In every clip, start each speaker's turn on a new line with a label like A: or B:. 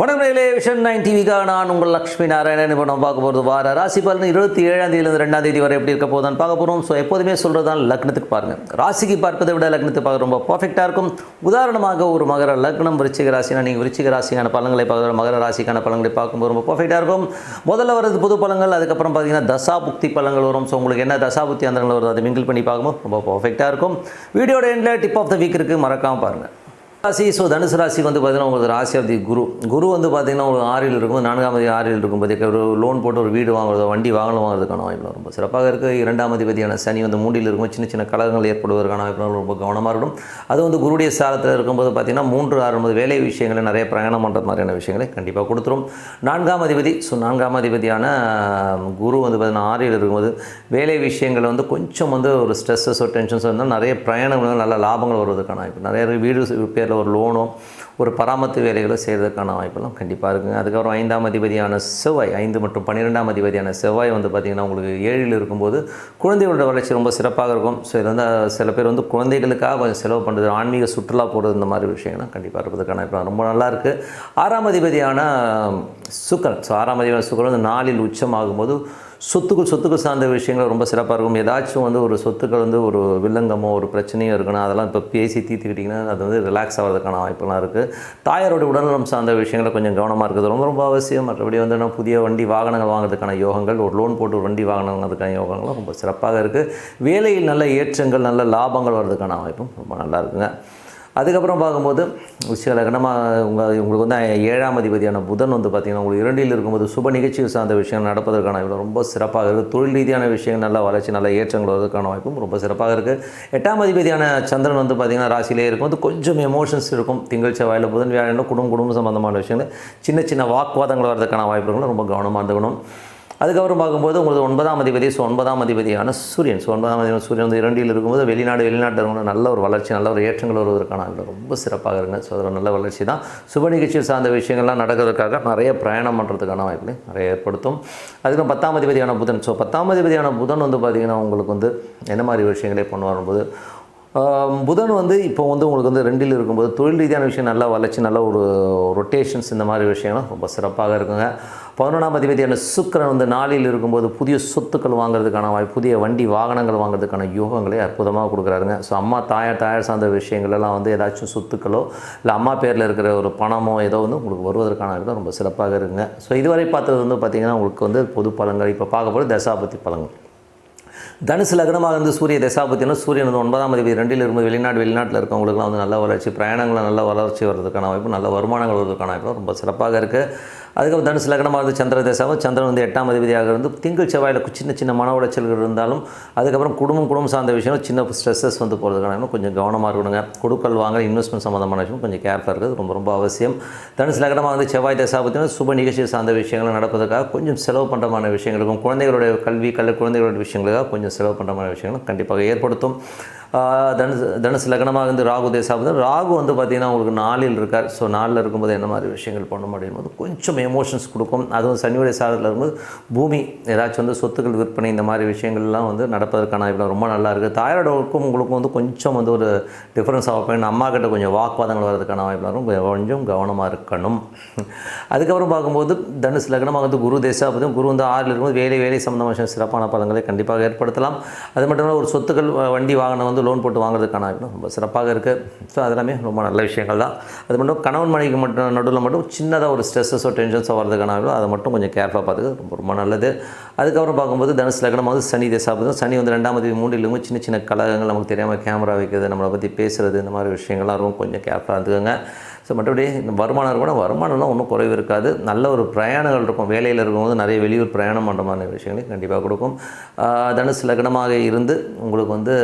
A: வணக்கம் vision nine டிவிக்காக நான் உங்கள் லக்ஷ்மி நாராயணன். இப்போ நம்ம பார்க்க போகிறது வார ராசி பலன் இருபத்தி ஏழாம் தேதியிலிருந்து ரெண்டாம் தேதி வரை எப்படி இருக்க போதான் பார்க்க போகிறோம் ஸோ எப்போதுமே சொல்கிறது தான் லக்னத்துக்கு பாருங்கள் ராசிக்கு பார்ப்பதை விட லக்னத்தை பார்க்க ரொம்ப பர்ஃபெக்டாக இருக்கும். உதாரணமாக ஒரு மகர லக்னம் விருச்சிக ராசினா நீங்கள் விருச்சிக ராசிக்கான பழங்களை பார்க்குற மகர ராசிக்கான பழங்களை பார்க்கும்போது ரொம்ப பர்ஃபெக்டாக இருக்கும். முதல்ல வரது புது பழங்கள் அதுக்கப்புறம் பார்த்தீங்கன்னா தசா புக்தி பழங்கள் வரும். ஸோ உங்களுக்கு என்ன தசா புக்தி அந்தங்கள் வருது அதை மிங்கிள் பண்ணி பார்க்கும்போது ரொம்ப பர்ஃபெக்டாக இருக்கும். வீடியோட எண்டில் டிப் ஆஃப் த வீக் இருக்குது மறக்காமல் பாருங்கள் ராசி ஸோ தனுசு ராசி வந்து பார்த்தீங்கன்னா உங்களுக்கு ராசி ஆஃப் தி குரு. குரு வந்து பார்த்தீங்கன்னா உங்களுக்கு ஆறில் இருக்கும் நான்காம் தேதி ஆறில் இருக்கும் போது ஒரு லோன் போட்டு ஒரு வீடு வாங்குறதோ வண்டி வாங்கலாம் வாங்குறதுக்கான வாய்ப்பு ரொம்ப சிறப்பாக இருக்குது இரண்டாம் அதிபதியான சனி வந்து மூன்றில் இருக்கும் சின்ன சின்ன கலகங்கள் ஏற்படுவதற்கான வாய்ப்புகள் ரொம்ப கவனமாக இருக்கும் அது வந்து குருடைய சாரத்தில் இருக்கும்போது பார்த்தீங்கன்னா மூன்று ஆறு ஒன்பது வேலை விஷயங்களை நிறைய பிரயாணம் பண்ணுற மாதிரியான விஷயங்களை கண்டிப்பாக கொடுத்துரும். நான்காம் அதிபதி ஸோ நான்காம் அதிபதியான குரு வந்து பார்த்தீங்கன்னா ஆறில் இருக்கும்போது வேலை விஷயங்கள் வந்து கொஞ்சம் வந்து ஒரு ஸ்ட்ரெஸ்ஸஸோ டென்ஷன்ஸோ இருந்தால் நிறைய பிரயாணங்கள் நல்ல லாபங்கள் வருவதற்கான வாய்ப்பு நிறைய வீடு பேர் பேரில் ஒரு லோனோ ஒரு பராமத்து வேலைகளோ செய்கிறதுக்கான வாய்ப்பெல்லாம் கண்டிப்பாக இருக்குங்க. அதுக்கப்புறம் ஐந்தாம் அதிபதியான செவ்வாய் ஐந்து மற்றும் பன்னிரெண்டாம் அதிபதியான செவ்வாய் வந்து பார்த்திங்கன்னா உங்களுக்கு ஏழில் இருக்கும்போது குழந்தைகளோட வளர்ச்சி ரொம்ப சிறப்பாக இருக்கும். ஸோ இது வந்து சில பேர் வந்து குழந்தைகளுக்காக கொஞ்சம் செலவு பண்ணுறது ஆன்மீக சுற்றுலா போகிறது இந்த மாதிரி விஷயங்கள்லாம் கண்டிப்பாக இருப்பதற்கான இப்போ ரொம்ப நல்லா ஆறாம் அதிபதியான சுக்கரன். ஸோ ஆறாம் அதிபதியான சுக்கரன் வந்து நாளில் உச்சமாகும்போது சொத்துக்கள் சொத்துக்கள் சார்ந்த விஷயங்கள் ரொம்ப சிறப்பாக இருக்கும். ஏதாச்சும் வந்து ஒரு சொத்துக்கள் வந்து ஒரு வில்லங்கமோ ஒரு பிரச்சனையோ இருக்குன்னா அதெல்லாம் இப்போ பேசி தீர்த்துக்கிட்டிங்கன்னா அது வந்து ரிலாக்ஸ் ஆகிறதுக்கான வாய்ப்புலாம் இருக்குது தாயாரோட உடல்நலம் சார்ந்த விஷயங்களை கொஞ்சம் கவனமாக இருக்குது ரொம்ப ரொம்ப அவசியம். மற்றபடி வந்து நான் புதிய வண்டி வாகனங்கள் வாங்குறதுக்கான யோகங்கள் ஒரு லோன் போட்டு ஒரு வண்டி வாகனம் வாங்குறதுக்கான யோகங்களும் ரொம்ப சிறப்பாக இருக்குது வேலையில் நல்ல ஏற்றங்கள் நல்ல லாபங்கள் வர்றதுக்கான வாய்ப்பும் ரொம்ப நல்லா இருக்குங்க. அதுக்கப்புறம் பார்க்கும்போது சில லக்னமாக உங்கள் உங்களுக்கு வந்து ஏழாம் அதிபதியான புதன் வந்து பார்த்திங்கன்னா உங்களுக்கு இரண்டில் இருக்கும்போது சுப நிகழ்ச்சிகள் சார்ந்த விஷயங்கள் நடப்பதற்கான இவ்வளோ ரொம்ப சிறப்பாக இருக்குது தொழில் ரீதியான விஷயங்கள் நல்ல வளர்ச்சி நல்ல ஏற்றங்கள் வருவதற்கான வாய்ப்பும் ரொம்ப சிறப்பாக இருக்குது எட்டாம் அதிபதியான சந்திரன் வந்து பார்த்திங்கன்னா ராசியிலே இருக்கும்போது கொஞ்சம் எமோஷன்ஸ் இருக்கும். திங்கள் செவ்வாயில் புதன் வியாழனும் குடும்ப குடும்பம் சம்பந்தமான விஷயங்கள். சின்ன சின்ன வாக்குவாதங்கள் வரதுக்கான வாய்ப்புகளும் ரொம்ப கவனமாக இருந்துக்கணும். அதுக்கப்புறம் பார்க்கும்போது உங்களுக்கு ஒன்பதாம் அதிபதி ஸோ ஒன்பதாம் அதிபதியான சூரியன். ஸோ ஒன்பதாம் அதிபதி சூரியன் வந்து இரண்டில் இருக்கும்போது வெளிநாடு வெளிநாட்டில் இருக்கவங்க நல்ல ஒரு வளர்ச்சி நல்ல ஒரு ஏற்றங்கள் வருவதற்கான ரொம்ப சிறப்பாக இருங்க. ஸோ அதில் நல்ல வளர்ச்சி தான். சுப நிகழ்ச்சியில் சார்ந்த விஷயங்கள்லாம் நடக்கிறதுக்காக நிறைய பிரயாணம் பண்ணுறதுக்கான வாய்ப்புகளை நிறைய ஏற்படுத்தும். அதுக்கு பத்தாம் அதிபதியான புதன். ஸோ பத்தாம் அதிபதியான புதன் வந்து பார்த்திங்கன்னா உங்களுக்கு வந்து என்ன மாதிரி விஷயங்களே பண்ணுவார்போது புதன் வந்து இப்போ வந்து உங்களுக்கு வந்து ரெண்டில் இருக்கும்போது தொழில் ரீதியான விஷயம் நல்லா வளர்ச்சி நல்ல ஒரு ரொட்டேஷன்ஸ் இந்த மாதிரி விஷயம்லாம் ரொம்ப சிறப்பாக இருக்குங்க. பதினொன்றாம் அதிபதியான சுக்கிரன் வந்து நாளில் இருக்கும்போது புதிய சொத்துக்கள் வாங்குறதுக்கான வாய்ப்பு புதிய வண்டி வாகனங்கள் வாங்குறதுக்கான யோகங்களை அற்புதமாக கொடுக்குறாருங்க. ஸோ அம்மா தாயார் தாயார் சார்ந்த விஷயங்கள் எல்லாம் வந்து ஏதாச்சும் சொத்துக்களோ இல்லை அம்மா பேரில் இருக்கிற ஒரு பணமோ ஏதோ வந்து உங்களுக்கு வருவதற்கான இடம் ரொம்ப சிறப்பாக இருக்குங்க. ஸோ இதுவரை பார்த்தது வந்து பார்த்திங்கன்னா உங்களுக்கு வந்து பொது பழங்கள் இப்போ பார்க்க போகிறது தசாபதி பழங்கள் தனுசு லக்னமாக இருந்து சூரிய தசாபத்தினா சூரியன் வந்து ஒன்பதாம் தேதி ரெண்டில் இருந்து வெளிநாடு வெளிநாட்டில் இருக்கவங்களுக்குலாம் வந்து நல்ல வளர்ச்சி பிரயாணங்களில் நல்ல வளர்ச்சி வர்றதுக்கான வாய்ப்பு நல்ல வருமானங்கள் வர்றதுக்கான வாய்ப்பு ரொம்ப சிறப்பாக இருக்குது அதுக்கப்புறம் தனுசு லக்னமாக இருந்து சந்திர தசாவும் சந்திரன் வந்து எட்டாம் அதிபதியாக இருந்து திங்கள் செவ்வாயில் சின்ன சின்ன மன உளைச்சல்கள் இருந்தாலும் அதுக்கப்புறம் குடும்பம் குடும்பம் சார்ந்த விஷயம் சின்ன ஸ்ட்ரெஸ்ஸஸ் வந்து போகிறதுக்கான கொஞ்சம் கவனமாக இருக்கணுங்க. கொடுக்கல் வாங்க இன்வெஸ்ட்மெண்ட் சம்மந்தமான விஷயம் கொஞ்சம் கேர்ஃபுல்லாக இருக்குது ரொம்ப ரொம்ப அவசியம். தனுசு லக்னமாக வந்து செவ்வாய் தசாபத்தினா சுப நிகழ்ச்சி சார்ந்த விஷயங்கள் நடப்பதற்காக கொஞ்சம் செலவு பண்ணுறமான விஷயங்களுக்கும் குழந்தைகளுடைய கல்வி கல்வி குழந்தைகளுடைய விஷயங்களுக்காக கொஞ்சம் செலவு பண்ணுறமான விஷயங்களும் கண்டிப்பாக ஏற்படுத்தும். தனுசு தனுசு லக்னமாக இருந்து ராகு தேசாபதி ராகு வந்து பார்த்திங்கன்னா உங்களுக்கு நாளில் இருக்கார். ஸோ நாளில் இருக்கும்போது என்ன மாதிரி விஷயங்கள் பண்ணும் அப்படின்போது கொஞ்சம் எமோஷன்ஸ் கொடுக்கும். அதுவும் சனியுடைய சாதத்தில் இருக்கும்போது பூமி ஏதாச்சும் வந்து சொத்துக்கள் விற்பனை இந்த மாதிரி விஷயங்கள்லாம் வந்து நடப்பதற்கான இப்போ ரொம்ப நல்லா இருக்குது தாயாரோடக்கும் உங்களுக்கும் வந்து கொஞ்சம் வந்து ஒரு டிஃப்ரென்ஸ் ஆகும் அம்மா கிட்ட கொஞ்சம் வாக்குவாதங்கள் வரதுக்கான வாய்ப்பு இருக்கும் கொஞ்சம் கவனமாக இருக்கணும். அதுக்கப்புறம் பார்க்கும்போது தனுசு லக்னமாக வந்து குரு தேசாபதியும் குரு வந்து ஆறில் இருக்கும்போது வேலை வேலை சம்மந்தமான விஷயம் சிறப்பான பலங்களை கண்டிப்பாக ஏற்படுத்தலாம். அது மட்டும் இல்லாமல் ஒரு சொத்துக்கள் வ- வண்டி வாகனம் வந்து லோன் போட்டு வாங்குறதுக்கான வாய்ப்பு ரொம்ப சிறப்பாக இருக்குது ஸோ அதெல்லாமே ரொம்ப நல்ல விஷயங்கள் தான் அது மட்டும் கணவன் மனைவிக்கு மட்டும் நடுவில் மட்டும் சின்னதாக ஒரு ஸ்ட்ரெஸ்ஸஸோ டென்ஷன்ஸோ வரதுக்கான அதை மட்டும் கொஞ்சம் கேர்ஃபுல்லாக பார்த்துக்க ரொம்ப ரொம்ப நல்லது. அதுக்கப்புறம் பார்க்கும்போது தனுசு லக்னம் வந்து சனி தேசாபதம். சனி வந்து ரெண்டாம் தேதி மூன்றிலும் சின்ன சின்ன கலகங்கள் நமக்கு தெரியாமல் கேமரா வைக்கிறது நம்மளை பற்றி பேசுகிறது இந்த மாதிரி விஷயங்கள்லாம் இருக்கும் கொஞ்சம் கேர்ஃபுல்லாக இருந்துக்கோங்க. ஸோ மற்றபடி இந்த வருமானம் கூட வருமானம்லாம் ஒன்றும் குறைவு இருக்காது. நல்ல ஒரு பிரயாணங்கள் இருக்கும். வேலையில் இருக்கும்போது நிறைய வெளியூர் பிரயாணம் பண்ணுற மாதிரி விஷயங்களையும் கண்டிப்பாக கொடுக்கும். தனுஷ் தனுசு லக்னமாக இருந்து உங்களுக்கு வந்து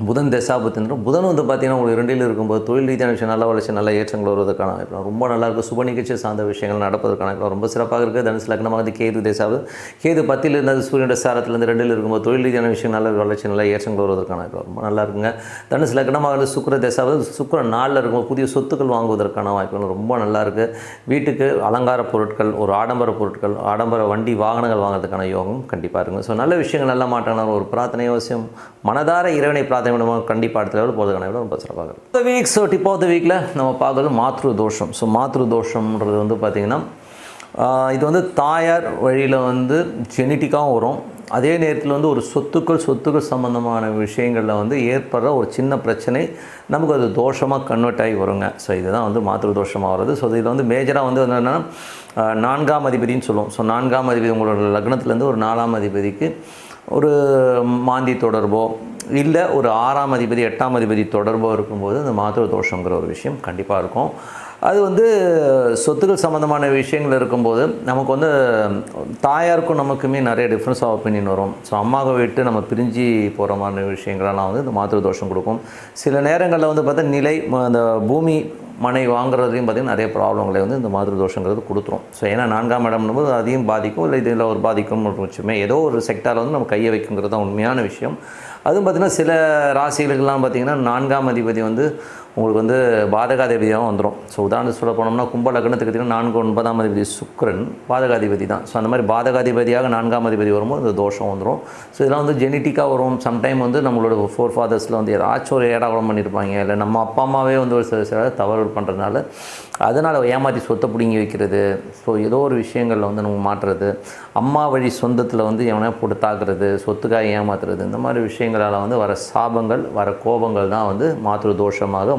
A: புதன் தசாபத்தின்றும் புதன் வந்து பார்த்தீங்கன்னா உங்களுக்கு இரண்டில் இருக்கும்போது தொழில் ரீதியான விஷயம் நல்ல வளர்ச்சி நல்ல ஏற்றங்கள் வருவதற்கான வாய்ப்பு. ரொம்ப நல்லா இருக்குது சுப நிகழ்ச்சி சார்ந்த விஷயங்கள் நடப்பதற்கான வாய்ப்பு. ரொம்ப சிறப்பாக இருக்குது. தனுசு லக்னமானது வந்து கேது தேசாவது கேது பத்தில் இருந்தது சூரியனுடைய சாரத்திலிருந்து ரெண்டில் இருக்கும்போது தொழில் ரீதியான விஷயம் நல்ல வளர்ச்சி நல்ல ஏற்றங்கள் வருவதற்கான வாய்ப்பு. ரொம்ப நல்லா இருக்குங்க. தனுசு லக்னமாக சுக்கர தேசாவது சுக்கர நாளில் இருக்கும்போது புதிய சொத்துக்கள் வாங்குவதற்கான வாய்ப்புகள் ரொம்ப நல்லா இருக்குது வீட்டுக்கு அலங்கார பொருட்கள் ஒரு ஆடம்பர பொருட்கள் ஆடம்பர வண்டி வாகனங்கள் வாங்குறதுக்கான யோகம் கண்டிப்பாக இருக்குங்க. ஸோ நல்ல விஷயங்கள் நல்ல மாற்றம் ஒரு பிரார்த்தனை அவசியம் மனதார இறைவனை பிரார்த்தனை அதை விட கண்டிப்பாக அடுத்த லெவலில் போகிறதுக்கான விட ரொம்ப சிறப்பாக இருக்கும் இந்த week so tip of the வீக்கில் நம்ம பார்க்குறது மாத்ரு தோஷம். ஸோ மாத்ரு தோஷம்ன்றது வந்து பார்த்திங்கன்னா இது வந்து தாயார் வழியில் வந்து ஜெனட்டிக்காகவும் வரும். அதே நேரத்தில் வந்து ஒரு சொத்துக்கள் சொத்துக்கள் சம்மந்தமான விஷயங்களில் வந்து ஏற்படுற ஒரு சின்ன பிரச்சனை நமக்கு அது தோஷமாக கன்வெர்ட் ஆகி வருங்க. ஸோ இதுதான் வந்து மாத்திரு தோஷமாக வருது ஸோ இதில் வந்து மேஜராக வந்து என்னென்னா நான்காம் அதிபதின்னு சொல்லுவோம். ஸோ நான்காம் அதிபதி உங்களோட லக்னத்துலேருந்து ஒரு நாலாம் அதிபதிக்கு ஒரு மாந்தி தொடர்போ இல்லை ஒரு ஆறாம் அதிபதி எட்டாம் அதிபதி தொடர்பாக இருக்கும்போது இந்த மாத்திர தோஷங்கிற ஒரு விஷயம் கண்டிப்பாக இருக்கும். அது வந்து சொத்துக்கள் சம்மந்தமான விஷயங்கள் இருக்கும்போது நமக்கு வந்து தாயாருக்கும் நமக்குமே நிறைய டிஃப்ரென்ஸ் ஆஃப் ஒப்பீனியன் வரும். ஸோ அம்மாவை விட்டு நம்ம பிரிஞ்சு போகிற மாதிரி விஷயங்களெல்லாம் வந்து இந்த மாத்திர தோஷம் கொடுக்கும். சில நேரங்களில் வந்து பார்த்தா நிலை ம- அந்த பூமி மனை வாங்குறதுலையும் பார்த்திங்கன்னா நிறைய ப்ராப்ளங்களை வந்து இந்த மாதிரி தோஷங்கிறது கொடுத்துரும். ஸோ ஏன்னா நான்காம் இடம்னு போது அதையும் பாதிக்கும் இல்லை இதில் ஒரு பாதிக்கும் வச்சுமே ஏதோ ஒரு செக்டாரில் வந்து நம்ம கையை வைக்குங்கிறது தான் உண்மையான விஷயம். அதுவும் பார்த்திங்கன்னா சில ராசிகளுக்கெல்லாம் பார்த்திங்கன்னா நான்காம் அதிபதி வந்து உங்களுக்கு வந்து பாதகாதிபதியாகவும் வந்துடும் ஸோ உதாரணத்துக்கு சொல்ல போனோம்னா கும்ப லக்னத்துக்கு பார்த்தீங்கன்னா நான்கு ஒன்பதாம் அதிபதி சுக்கிரன் பாதகாதிபதி தான். ஸோ அந்த மாதிரி பாதகாதிபதியாக நான்காம் அதிபதி வரும்போது இந்த தோஷம் வந்துடும் ஸோ இதெல்லாம் வந்து ஜெனட்டிக்காக வரும். சம்டைம் வந்து நம்மளோட ஃபோர் ஃபாதர்ஸில் வந்து ஏதாச்சும் ஒரு ஏடாகுളം பண்ணியிருப்பாங்க இல்லை நம்ம அப்பா அம்மாவே வந்து ஒரு சில சில தவறுகள் பண்ணுறதுனால அதனால் ஏமாற்றி சொத்தை பிடுங்கி வைக்கிறது. ஸோ ஏதோ ஒரு விஷயங்களில் வந்து நம்ம மாற்றுறது. அம்மா வழி சொந்தத்தில் வந்து எவனா போட்டு தாக்குறது சொத்துக்காக ஏமாத்துறது. இந்த மாதிரி விஷயங்களால் வந்து வர சாபங்கள் வர கோபங்கள் தான் வந்து மாத்திரு தோஷமாக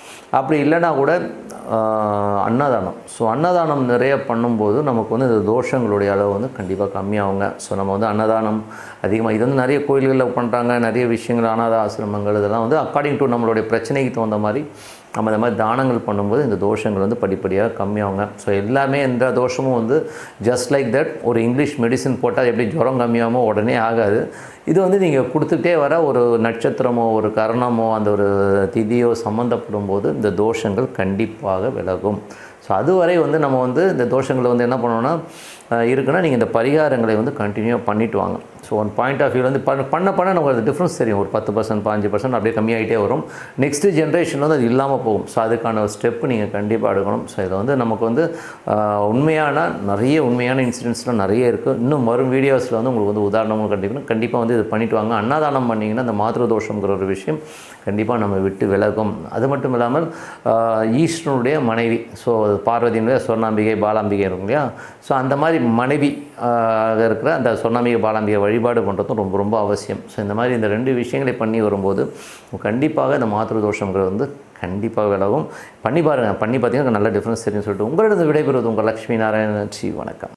A: அப்படி இல்லைன்னா கூட அன்னதானம். ஸோ அன்னதானம் நிறைய பண்ணும்போது நமக்கு வந்து இந்த தோஷங்களுடைய அளவு வந்து கண்டிப்பாக கம்மியாகுங்க. ஸோ நம்ம வந்து அன்னதானம் அதிகமாக இது வந்து நிறைய கோயில்களில் பண்ணுறாங்க நிறைய விஷயங்கள் அனாத ஆசிரமங்கள் இதெல்லாம் வந்து அக்கார்டிங் டு நம்மளுடைய பிரச்சனைக்கு தகுந்த மாதிரி நம்ம இந்த மாதிரி தானங்கள் பண்ணும்போது இந்த தோஷங்கள் வந்து படிப்படியாக கம்மியாகுங்க. ஸோ எல்லாமே எந்த தோஷமும் வந்து ஜஸ்ட் லைக் தட் ஒரு இங்கிலீஷ் மெடிசின் போட்டால் எப்படி ஜுரம் கம்மியாகாமோ உடனே ஆகாது. இது வந்து நீங்கள் கொடுத்துட்டே வர ஒரு நட்சத்திரமோ ஒரு கரணமோ அந்த ஒரு திதியோ சம்மந்தப்படும் போது இந்த தோஷங்கள் கண்டிப்பாக விலகும். ஸோ அதுவரை வந்து நம்ம வந்து இந்த தோஷங்களை வந்து என்ன பண்ணோன்னா இருக்குன்னா நீங்கள் இந்த பரிகாரங்களை வந்து கண்டினியூவாக பண்ணிட்டு வாங்க. So one point of view வந்து பண்ண பண்ண பண்ண நமக்கு அது டிஃப்ரென்ஸ் தெரியும். ஒரு பத்து பர்சன்ட் பாஞ்சு பர்சன்ட் அப்படியே கம்மியாகிட்டே வரும். நெக்ஸ்ட் ஜென்ரேஷன் வந்து அது இல்லாமல் போகும். ஸோ அதுக்கான ஒரு நீங்கள் கண்டிப்பாக எடுக்கணும். ஸோ இதை வந்து நமக்கு வந்து உண்மையான நிறைய உண்மையான இன்சிடென்ட்ஸ்லாம் நிறைய இருக்குது இன்னும் வரும் வீடியோஸில் வந்து உங்களுக்கு வந்து உதாரணமும் கண்டிப்பாக கண்டிப்பாக வந்து இது பண்ணிட்டு வாங்க. அன்னதானம் பண்ணிங்கன்னா அந்த மாத்திரு தோஷங்கிற ஒரு விஷயம் கண்டிப்பாக நம்ம விட்டு விலகும். அது மட்டும் இல்லாமல் ஈஸ்வனுடைய மனைவி. ஸோ பார்வதியினுடைய சொர்ணாம்பிகை பாலாம்பிகை இருக்கும் இல்லையா? ஸோ அந்த மாதிரி மனைவி இருக்கிற அந்த சொர்ணாம்பிகை பாலாம்பிகை வழி வழிபாடு பண்ணுறதும் ரொம்ப ரொம்ப அவசியம். ஸோ இந்த மாதிரி இந்த ரெண்டு விஷயங்களை பண்ணி வரும்போது கண்டிப்பாக இந்த மாத்திரு தோஷங்கிறது வந்து கண்டிப்பாக விலகும். பண்ணி பாருங்கள் பண்ணி பார்த்தீங்கன்னா நல்ல டிஃப்ரென்ஸ் தெரியும் சொல்லிட்டு உங்களிடம் விடைபெறுவது உங்கள் லக்ஷ்மி நாராயணன். ஸ்ரீ வணக்கம்.